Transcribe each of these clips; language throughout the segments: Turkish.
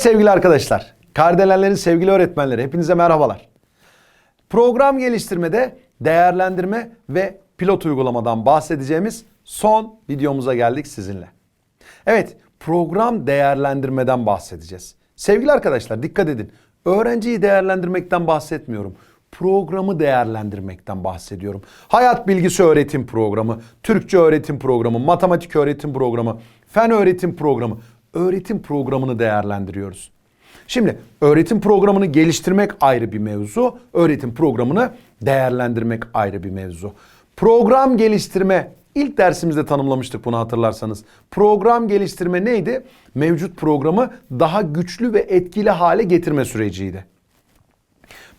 Sevgili arkadaşlar, Kardelenlerin sevgili öğretmenleri hepinize merhabalar. Program geliştirmede değerlendirme ve pilot uygulamadan bahsedeceğimiz son videomuza geldik sizinle. Evet, program değerlendirmeden bahsedeceğiz. Sevgili arkadaşlar dikkat edin. Öğrenciyi değerlendirmekten bahsetmiyorum. Programı değerlendirmekten bahsediyorum. Hayat bilgisi öğretim programı, Türkçe öğretim programı, matematik öğretim programı, fen öğretim programı, öğretim programını değerlendiriyoruz. Şimdi öğretim programını geliştirmek ayrı bir mevzu, öğretim programını değerlendirmek ayrı bir mevzu. Program geliştirme ilk dersimizde tanımlamıştık bunu hatırlarsanız. Program geliştirme neydi? Mevcut programı daha güçlü ve etkili hale getirme süreciydi.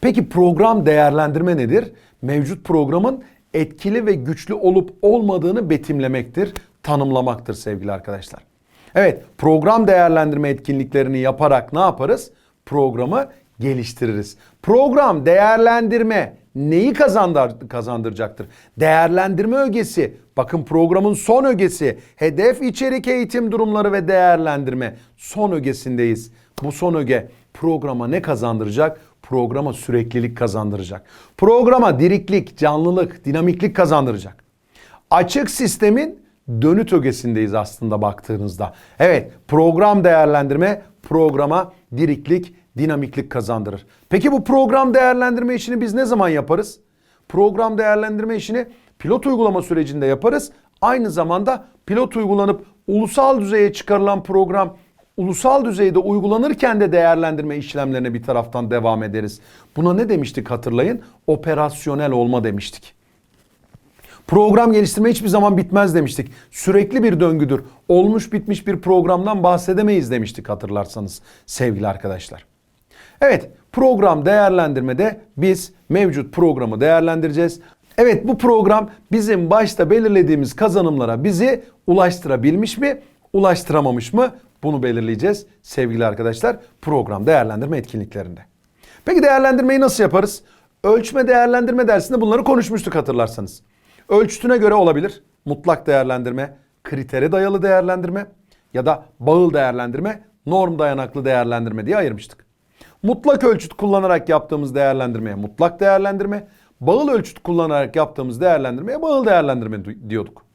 Peki program değerlendirme nedir? Mevcut programın etkili ve güçlü olup olmadığını betimlemektir, tanımlamaktır sevgili arkadaşlar. Evet, program değerlendirme etkinliklerini yaparak ne yaparız? Programı geliştiririz. Program değerlendirme neyi kazandır, kazandıracaktır? Değerlendirme ögesi, bakın programın son ögesi, hedef içerik eğitim durumları ve değerlendirme son ögesindeyiz. Bu son öge programa ne kazandıracak? Programa süreklilik kazandıracak. Programa diriklik, canlılık, dinamiklik kazandıracak. Açık sistemin dönüt ögesindeyiz aslında baktığınızda. Evet program değerlendirme programa diriklik, dinamiklik kazandırır. Peki bu program değerlendirme işini biz ne zaman yaparız? Program değerlendirme işini pilot uygulama sürecinde yaparız. Aynı zamanda pilot uygulanıp ulusal düzeye çıkarılan program ulusal düzeyde uygulanırken de değerlendirme işlemlerine bir taraftan devam ederiz. Buna ne demiştik hatırlayın? Operasyonel olma demiştik. Program geliştirme hiçbir zaman bitmez demiştik. Sürekli bir döngüdür. Olmuş bitmiş bir programdan bahsedemeyiz demiştik hatırlarsanız sevgili arkadaşlar. Evet program değerlendirmede biz mevcut programı değerlendireceğiz. Evet bu program bizim başta belirlediğimiz kazanımlara bizi ulaştırabilmiş mi, ulaştıramamış mı? Bunu belirleyeceğiz sevgili arkadaşlar program değerlendirme etkinliklerinde. Peki değerlendirmeyi nasıl yaparız? Ölçme değerlendirme dersinde bunları konuşmuştuk hatırlarsanız. Ölçütüne göre olabilir. Mutlak değerlendirme, kritere dayalı değerlendirme ya da bağıl değerlendirme, norm dayanaklı değerlendirme diye ayırmıştık. Mutlak ölçüt kullanarak yaptığımız değerlendirmeye mutlak değerlendirme, bağıl ölçüt kullanarak yaptığımız değerlendirmeye bağıl değerlendirme diyorduk.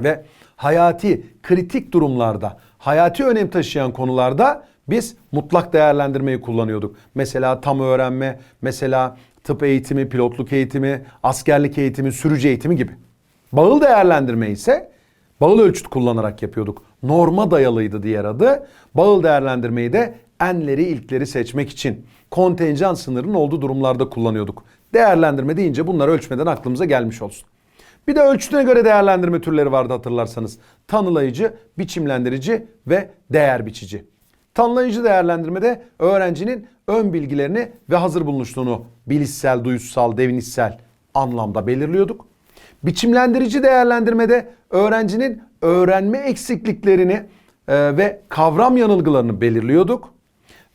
Ve hayati, kritik durumlarda, hayati önem taşıyan konularda biz mutlak değerlendirmeyi kullanıyorduk. Mesela tam öğrenme, mesela tıp eğitimi, pilotluk eğitimi, askerlik eğitimi, sürücü eğitimi gibi. Bağıl değerlendirme ise bağıl ölçüt kullanarak yapıyorduk. Norma dayalıydı diğer adı. Bağıl değerlendirmeyi de enleri ilkleri seçmek için kontenjan sınırının olduğu durumlarda kullanıyorduk. Değerlendirme deyince bunlar ölçmeden aklımıza gelmiş olsun. Bir de ölçütüne göre değerlendirme türleri vardı hatırlarsanız. Tanılayıcı, biçimlendirici ve değer biçici. Tanılayıcı değerlendirmede öğrencinin ön bilgilerini ve hazır bulunuşluğunu bilişsel, duyusal, devinişsel anlamda belirliyorduk. Biçimlendirici değerlendirmede öğrencinin öğrenme eksikliklerini e, ve kavram yanılgılarını belirliyorduk.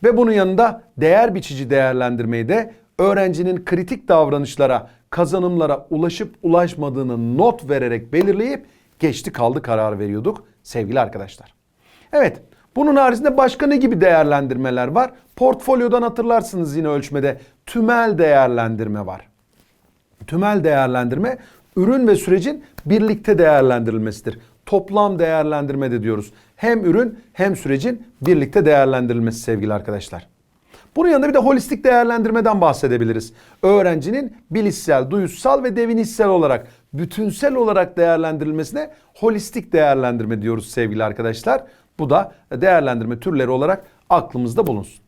Ve bunun yanında değer biçici değerlendirmeyi de öğrencinin kritik davranışlara, kazanımlara ulaşıp ulaşmadığını not vererek belirleyip geçti kaldı karar veriyorduk sevgili arkadaşlar. Evet bunun haricinde başka ne gibi değerlendirmeler var? Portfolyodan hatırlarsınız yine ölçmede tümel değerlendirme var. Tümel değerlendirme ürün ve sürecin birlikte değerlendirilmesidir. Toplam değerlendirme de diyoruz. Hem ürün hem sürecin birlikte değerlendirilmesi sevgili arkadaşlar. Bunun yanında bir de holistik değerlendirmeden bahsedebiliriz. Öğrencinin bilişsel, duyusal ve devinişsel olarak, bütünsel olarak değerlendirilmesine holistik değerlendirme diyoruz sevgili arkadaşlar. Bu da değerlendirme türleri olarak aklımızda bulunsun.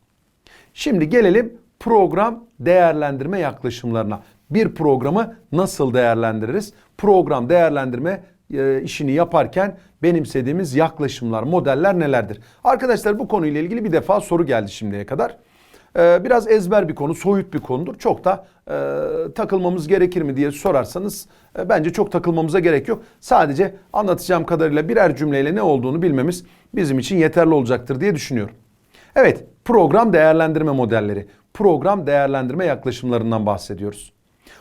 Şimdi gelelim program değerlendirme yaklaşımlarına. Bir programı nasıl değerlendiririz? Program değerlendirme e, işini yaparken benimsediğimiz yaklaşımlar, modeller nelerdir? Arkadaşlar bu konuyla ilgili bir defa soru geldi şimdiye kadar. E, biraz ezber bir konu, soyut bir konudur. Çok da e, takılmamız gerekir mi diye sorarsanız e, bence çok takılmamıza gerek yok. Sadece anlatacağım kadarıyla birer cümleyle ne olduğunu bilmemiz bizim için yeterli olacaktır diye düşünüyorum. Evet, program değerlendirme modelleri, program değerlendirme yaklaşımlarından bahsediyoruz.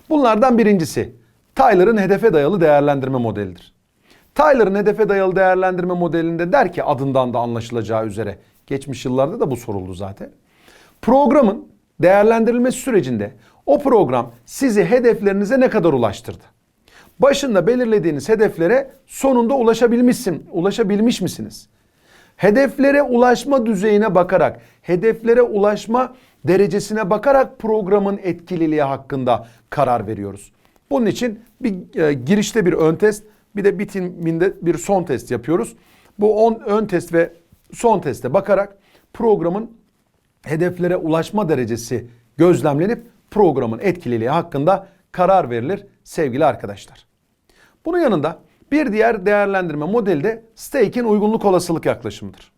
Bunlardan birincisi Tyler'ın hedefe dayalı değerlendirme modelidir. Tyler'ın hedefe dayalı değerlendirme modelinde der ki adından da anlaşılacağı üzere Geçmiş yıllarda da bu soruldu zaten. Programın değerlendirilmesi sürecinde o program sizi hedeflerinize ne kadar ulaştırdı? Başında belirlediğiniz hedeflere sonunda ulaşabilmişsin, ulaşabilmiş misiniz? Hedeflere ulaşma düzeyine bakarak, hedeflere ulaşma derecesine bakarak programın etkililiği hakkında karar veriyoruz. Bunun için bir e, girişte bir ön test, bir de bitiminde bir son test yapıyoruz. Bu on, ön test ve son teste bakarak programın hedeflere ulaşma derecesi gözlemlenip programın etkililiği hakkında karar verilir sevgili arkadaşlar. Bunun yanında bir diğer değerlendirme modeli de Stake'in uygunluk olasılık yaklaşımıdır.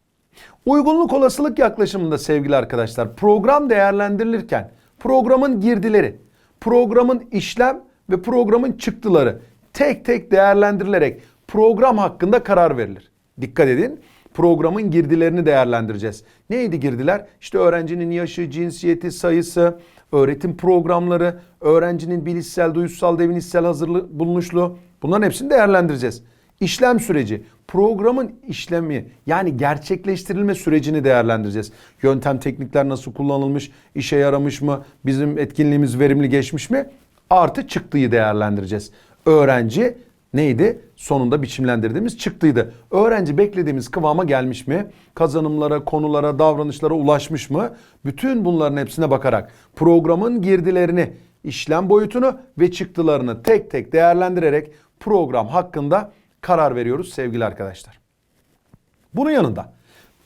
Uygunluk olasılık yaklaşımında sevgili arkadaşlar program değerlendirilirken programın girdileri, programın işlem ve programın çıktıları tek tek değerlendirilerek program hakkında karar verilir. Dikkat edin programın girdilerini değerlendireceğiz. Neydi girdiler? İşte öğrencinin yaşı, cinsiyeti, sayısı, öğretim programları, öğrencinin bilişsel, duyusal, devinişsel hazırlığı, bulunuşlu bunların hepsini değerlendireceğiz. İşlem süreci, programın işlemi yani gerçekleştirilme sürecini değerlendireceğiz. Yöntem teknikler nasıl kullanılmış, işe yaramış mı, bizim etkinliğimiz verimli geçmiş mi? Artı çıktıyı değerlendireceğiz. Öğrenci neydi? Sonunda biçimlendirdiğimiz çıktıydı. Öğrenci beklediğimiz kıvama gelmiş mi? Kazanımlara, konulara, davranışlara ulaşmış mı? Bütün bunların hepsine bakarak programın girdilerini, işlem boyutunu ve çıktılarını tek tek değerlendirerek program hakkında karar veriyoruz sevgili arkadaşlar. Bunun yanında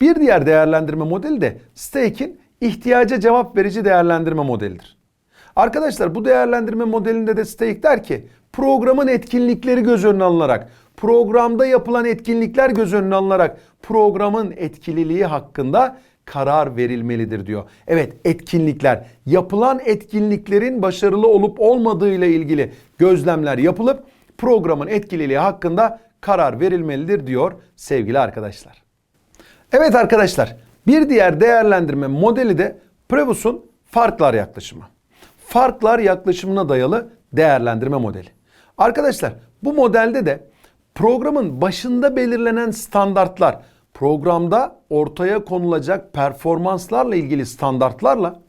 bir diğer değerlendirme modeli de Stake'in ihtiyaca cevap verici değerlendirme modelidir. Arkadaşlar bu değerlendirme modelinde de Stake der ki programın etkinlikleri göz önüne alınarak, programda yapılan etkinlikler göz önüne alınarak programın etkililiği hakkında karar verilmelidir diyor. Evet etkinlikler, yapılan etkinliklerin başarılı olup olmadığı ile ilgili gözlemler yapılıp programın etkililiği hakkında karar verilmelidir diyor sevgili arkadaşlar. Evet arkadaşlar bir diğer değerlendirme modeli de Prebus'un farklar yaklaşımı. Farklar yaklaşımına dayalı değerlendirme modeli. Arkadaşlar bu modelde de programın başında belirlenen standartlar, programda ortaya konulacak performanslarla ilgili standartlarla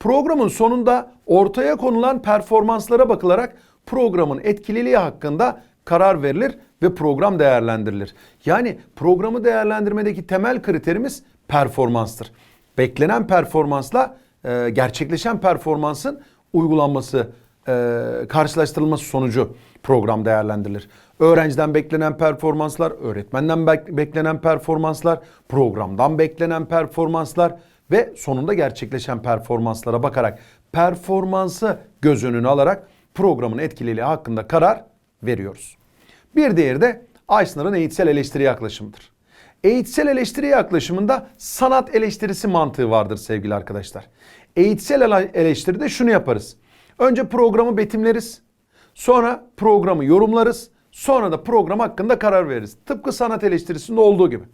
programın sonunda ortaya konulan performanslara bakılarak programın etkililiği hakkında karar verilir ve program değerlendirilir. Yani programı değerlendirmedeki temel kriterimiz performanstır. Beklenen performansla e, gerçekleşen performansın uygulanması, e, karşılaştırılması sonucu program değerlendirilir. Öğrenciden beklenen performanslar, öğretmenden bek- beklenen performanslar, programdan beklenen performanslar ve sonunda gerçekleşen performanslara bakarak performansı göz önüne alarak programın etkililiği hakkında karar veriyoruz. Bir diğeri de Eisner'ın eğitsel eleştiri yaklaşımıdır. Eğitsel eleştiri yaklaşımında sanat eleştirisi mantığı vardır sevgili arkadaşlar. Eğitsel ele- eleştiride şunu yaparız. Önce programı betimleriz. Sonra programı yorumlarız. Sonra da program hakkında karar veririz. Tıpkı sanat eleştirisinde olduğu gibi.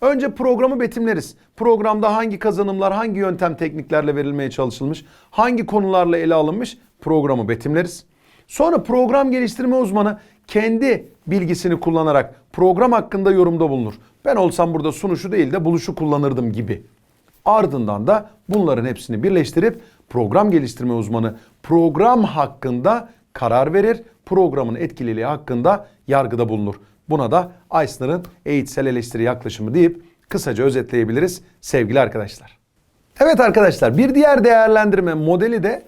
Önce programı betimleriz. Programda hangi kazanımlar, hangi yöntem tekniklerle verilmeye çalışılmış, hangi konularla ele alınmış programı betimleriz. Sonra program geliştirme uzmanı kendi bilgisini kullanarak program hakkında yorumda bulunur. Ben olsam burada sunuşu değil de buluşu kullanırdım gibi. Ardından da bunların hepsini birleştirip program geliştirme uzmanı program hakkında karar verir. Programın etkililiği hakkında yargıda bulunur. Buna da Eisner'ın eğitsel eleştiri yaklaşımı deyip kısaca özetleyebiliriz sevgili arkadaşlar. Evet arkadaşlar bir diğer değerlendirme modeli de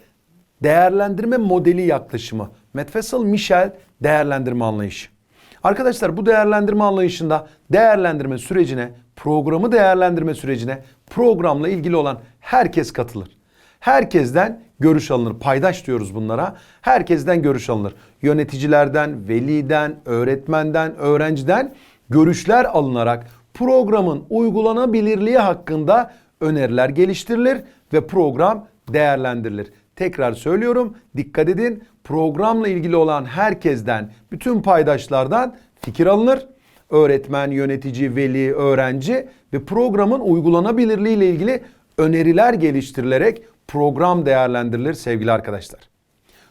değerlendirme modeli yaklaşımı. Metfessel Michel değerlendirme anlayışı. Arkadaşlar bu değerlendirme anlayışında değerlendirme sürecine, programı değerlendirme sürecine programla ilgili olan herkes katılır. Herkesten görüş alınır. Paydaş diyoruz bunlara. Herkesten görüş alınır. Yöneticilerden, veliden, öğretmenden, öğrenciden görüşler alınarak programın uygulanabilirliği hakkında öneriler geliştirilir ve program değerlendirilir. Tekrar söylüyorum dikkat edin programla ilgili olan herkesten bütün paydaşlardan fikir alınır. Öğretmen, yönetici, veli, öğrenci ve programın uygulanabilirliği ile ilgili öneriler geliştirilerek program değerlendirilir sevgili arkadaşlar.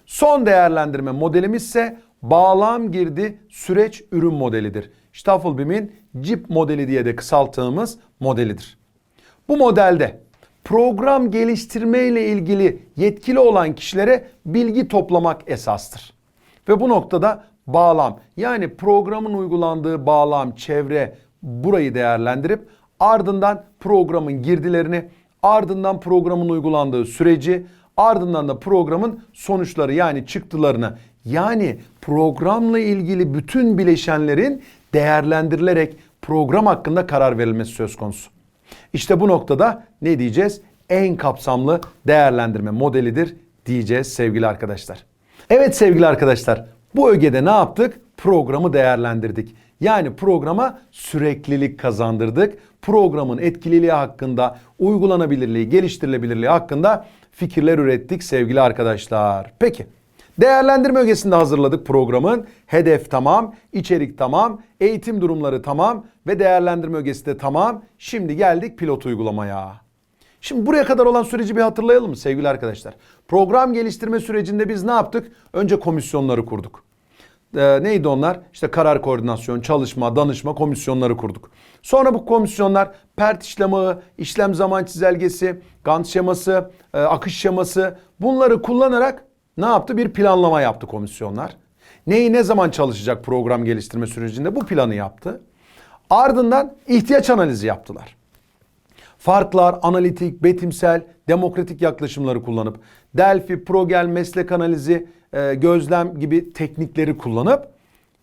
Son değerlendirme modelimiz ise bağlam girdi süreç ürün modelidir. Staffelbeam'in CIP modeli diye de kısalttığımız modelidir. Bu modelde program geliştirme ile ilgili yetkili olan kişilere bilgi toplamak esastır. Ve bu noktada bağlam yani programın uygulandığı bağlam, çevre burayı değerlendirip ardından programın girdilerini, ardından programın uygulandığı süreci, ardından da programın sonuçları yani çıktılarını yani programla ilgili bütün bileşenlerin değerlendirilerek program hakkında karar verilmesi söz konusu. İşte bu noktada ne diyeceğiz? En kapsamlı değerlendirme modelidir diyeceğiz sevgili arkadaşlar. Evet sevgili arkadaşlar bu ögede ne yaptık? Programı değerlendirdik. Yani programa süreklilik kazandırdık. Programın etkililiği hakkında, uygulanabilirliği, geliştirilebilirliği hakkında fikirler ürettik sevgili arkadaşlar. Peki. Değerlendirme ögesinde hazırladık programın. Hedef tamam, içerik tamam, eğitim durumları tamam ve değerlendirme ögesi de tamam. Şimdi geldik pilot uygulamaya. Şimdi buraya kadar olan süreci bir hatırlayalım mı sevgili arkadaşlar? Program geliştirme sürecinde biz ne yaptık? Önce komisyonları kurduk. Ee, neydi onlar? İşte karar koordinasyon, çalışma, danışma komisyonları kurduk. Sonra bu komisyonlar PERT işlemi, işlem zaman çizelgesi, Gantt şeması, e, akış şeması bunları kullanarak ne yaptı? Bir planlama yaptı komisyonlar. Neyi ne zaman çalışacak program geliştirme sürecinde bu planı yaptı. Ardından ihtiyaç analizi yaptılar. Farklar, analitik, betimsel, demokratik yaklaşımları kullanıp Delphi, Progel, meslek analizi, e, gözlem gibi teknikleri kullanıp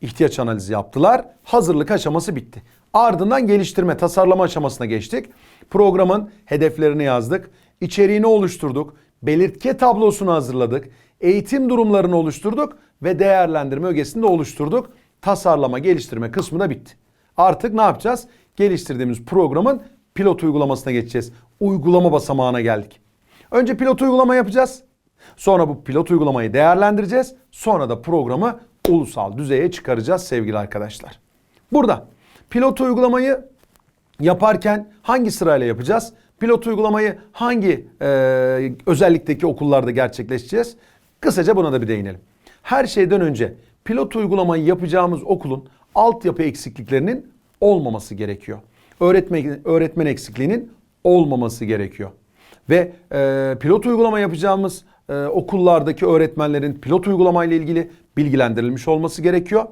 ihtiyaç analizi yaptılar. Hazırlık aşaması bitti. Ardından geliştirme, tasarlama aşamasına geçtik. Programın hedeflerini yazdık, içeriğini oluşturduk, belirtge tablosunu hazırladık, eğitim durumlarını oluşturduk ve değerlendirme ögesini de oluşturduk. Tasarlama, geliştirme kısmı da bitti. Artık ne yapacağız? Geliştirdiğimiz programın pilot uygulamasına geçeceğiz. Uygulama basamağına geldik. Önce pilot uygulama yapacağız. Sonra bu pilot uygulamayı değerlendireceğiz. Sonra da programı ulusal düzeye çıkaracağız sevgili arkadaşlar. Burada pilot uygulamayı yaparken hangi sırayla yapacağız? Pilot uygulamayı hangi e, özellikteki okullarda gerçekleştireceğiz? Kısaca buna da bir değinelim. Her şeyden önce pilot uygulamayı yapacağımız okulun altyapı eksikliklerinin olmaması gerekiyor. Öğretmen, öğretmen eksikliğinin olmaması gerekiyor. Ve e, pilot uygulama yapacağımız e, okullardaki öğretmenlerin pilot uygulamayla ilgili bilgilendirilmiş olması gerekiyor.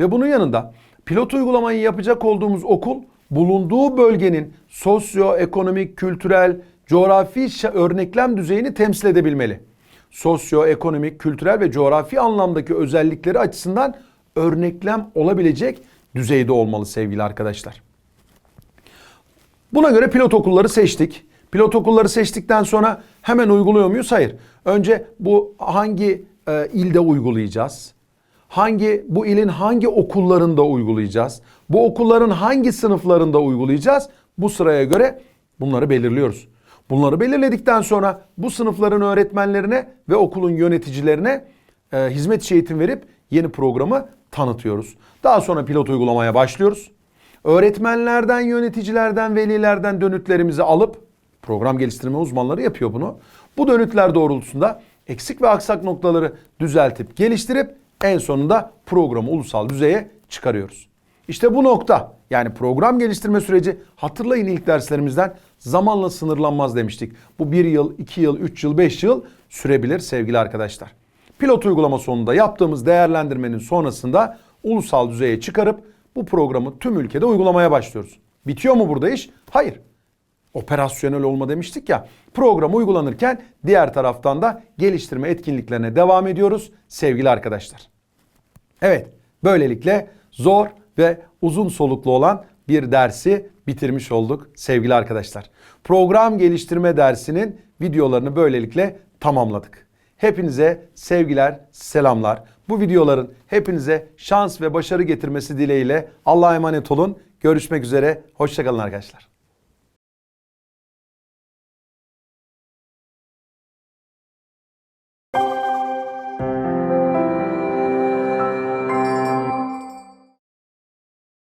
Ve bunun yanında pilot uygulamayı yapacak olduğumuz okul bulunduğu bölgenin sosyoekonomik, kültürel, coğrafi örneklem düzeyini temsil edebilmeli. Sosyoekonomik, kültürel ve coğrafi anlamdaki özellikleri açısından örneklem olabilecek düzeyde olmalı sevgili arkadaşlar. Buna göre pilot okulları seçtik. Pilot okulları seçtikten sonra hemen uyguluyor muyuz? Hayır. Önce bu hangi e, ilde uygulayacağız? Hangi bu ilin hangi okullarında uygulayacağız? Bu okulların hangi sınıflarında uygulayacağız? Bu sıraya göre bunları belirliyoruz. Bunları belirledikten sonra bu sınıfların öğretmenlerine ve okulun yöneticilerine e, hizmet eğitim verip yeni programı tanıtıyoruz. Daha sonra pilot uygulamaya başlıyoruz. Öğretmenlerden, yöneticilerden, velilerden dönütlerimizi alıp program geliştirme uzmanları yapıyor bunu. Bu dönütler doğrultusunda eksik ve aksak noktaları düzeltip geliştirip en sonunda programı ulusal düzeye çıkarıyoruz. İşte bu nokta yani program geliştirme süreci hatırlayın ilk derslerimizden zamanla sınırlanmaz demiştik. Bu bir yıl, iki yıl, üç yıl, beş yıl sürebilir sevgili arkadaşlar. Pilot uygulama sonunda yaptığımız değerlendirmenin sonrasında ulusal düzeye çıkarıp bu programı tüm ülkede uygulamaya başlıyoruz. Bitiyor mu burada iş? Hayır. Operasyonel olma demiştik ya. Program uygulanırken diğer taraftan da geliştirme etkinliklerine devam ediyoruz sevgili arkadaşlar. Evet, böylelikle zor ve uzun soluklu olan bir dersi bitirmiş olduk sevgili arkadaşlar. Program geliştirme dersinin videolarını böylelikle tamamladık. Hepinize sevgiler, selamlar. Bu videoların hepinize şans ve başarı getirmesi dileğiyle Allah'a emanet olun. Görüşmek üzere. Hoşçakalın arkadaşlar.